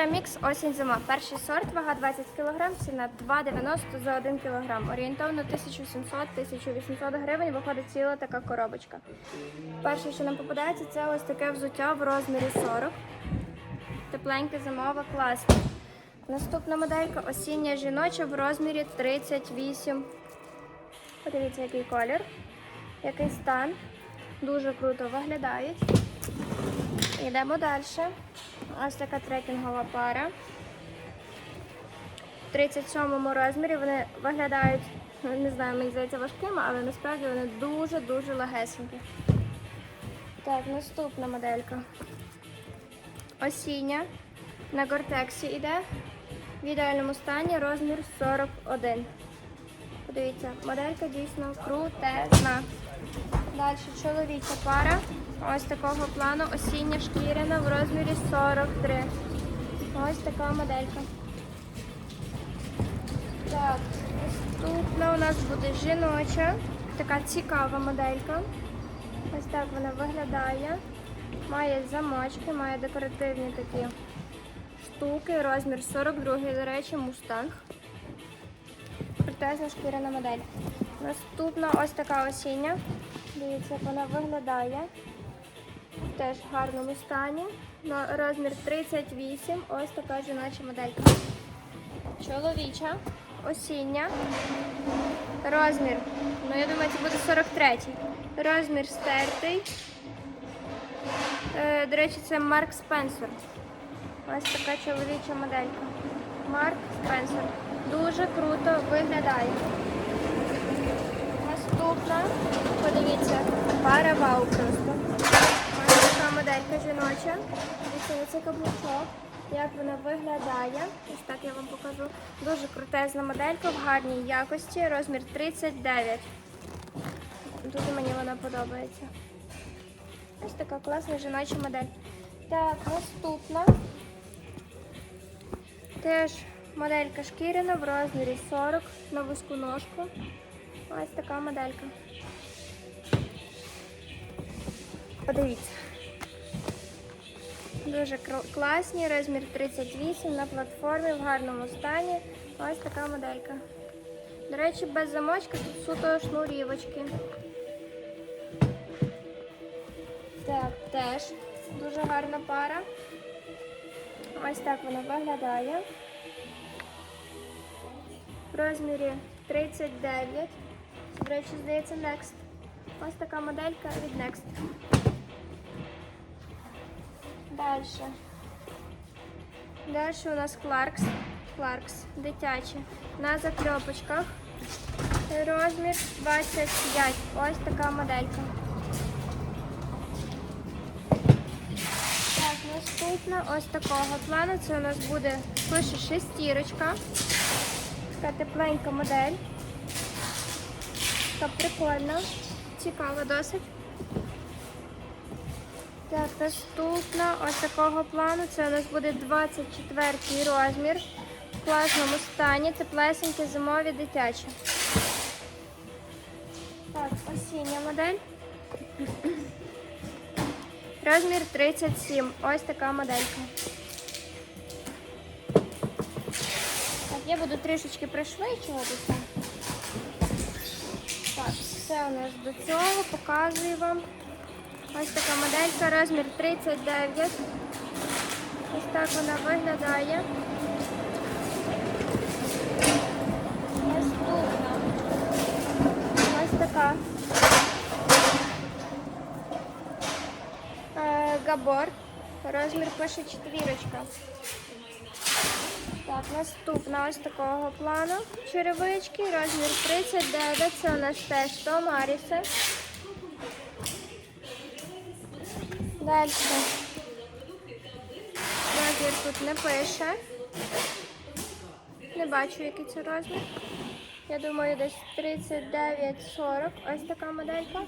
Мікс осінь зима. Перший сорт, вага 20 кг, ціна 2,90 за 1 кг. Орієнтовно 1700-1800 гривень виходить ціла така коробочка. Перше, що нам попадається, це ось таке взуття в розмірі 40. Тепленьке зимове, класне. Наступна моделька осіння жіноча в розмірі 38. Подивіться, який колір, який стан. Дуже круто виглядають. Йдемо далі. Ось така трекінгова пара. В 37-му розмірі вони виглядають, ну, не знаю, мені здається, важкими, але насправді вони дуже-дуже легесенькі. Так, наступна моделька. Осіння. На гортексі йде. В ідеальному стані розмір 41. Подивіться, моделька дійсно крутезна. Далі чоловіча пара. Ось такого плану осіння шкіряна в розмірі 43. Ось така моделька. Так, наступна у нас буде жіноча. Така цікава моделька. Ось так вона виглядає. Має замочки, має декоративні такі штуки. Розмір 42, до речі, мустанг. Протезна шкіряна модель. Наступна ось така осіння. Дивіться, як вона виглядає. Теж в гарному стані. На розмір 38. Ось така жіноча моделька. Чоловіча, осіння. Розмір, ну я думаю, це буде 43. Розмір стертий. Е, до речі, це Марк Спенсер. Ось така чоловіча моделька. Марк Спенсер. Дуже круто виглядає. Наступна, подивіться, пара вау просто. Ось така моделька жіноча. Дивіться цей каблучок. Як вона виглядає. Ось так я вам покажу. Дуже крутезна моделька в гарній якості. Розмір 39. Дуже мені вона подобається. Ось така класна жіноча модель. Так, наступна. Теж моделька шкіряна в розмірі 40 на вузьку ножку. Ось така моделька. Подивіться. Дуже класні, розмір 38 на платформі в гарному стані. Ось така моделька. До речі, без замочки тут суто шнурівочки. Так, теж дуже гарна пара. Ось так вона виглядає. В розмірі 39. До речі, здається, Next. Ось така моделька від Next. Далі. Далі у нас Clarks. Clarks дитячі. На закльопочках. Розмір 25. Ось така моделька. Так, наступна ось такого плану. Це у нас буде пише шестірочка. Така тепленька модель. Така прикольна, цікава досить. Так, наступна ось такого плану. Це у нас буде 24 розмір. В класному стані. Теплесенькі зимові дитячі. Так, осіння модель. Розмір 37. Ось така моделька. Я буду трішечки пришвидшуватися. Так, все у нас до цього. Показую вам. Ось така моделька, розмір 39. Ось так вона виглядає. Наступна. Ось така. Е, Габор. Розмір пише четвірочка. Так, наступна ось такого плану. Черевички, розмір 39. Це у нас теж Томаріси. Далі. Розмір тут не пише. Не бачу, який це розмір. Я думаю, десь 39-40. Ось така моделька.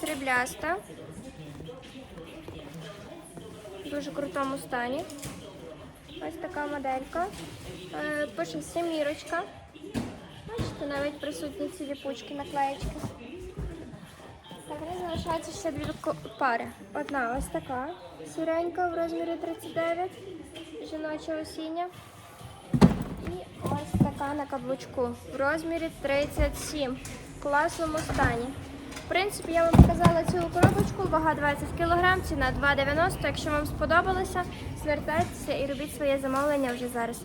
Срібляста. В дуже крутому стані. Ось така моделька. Е, Пише семірочка. Бачите, навіть присутні ці ліпучки, наклеєчки. Так, мені залишається ще дві пари. Одна ось така Сіренька в розмірі 39, жіноче осіння. І ось така на каблучку в розмірі 37. В класному стані. Принципі, я вам показала цілу коробочку, вага 20 кг, ціна 2,90. Якщо вам сподобалося, звертайтеся і робіть своє замовлення вже зараз.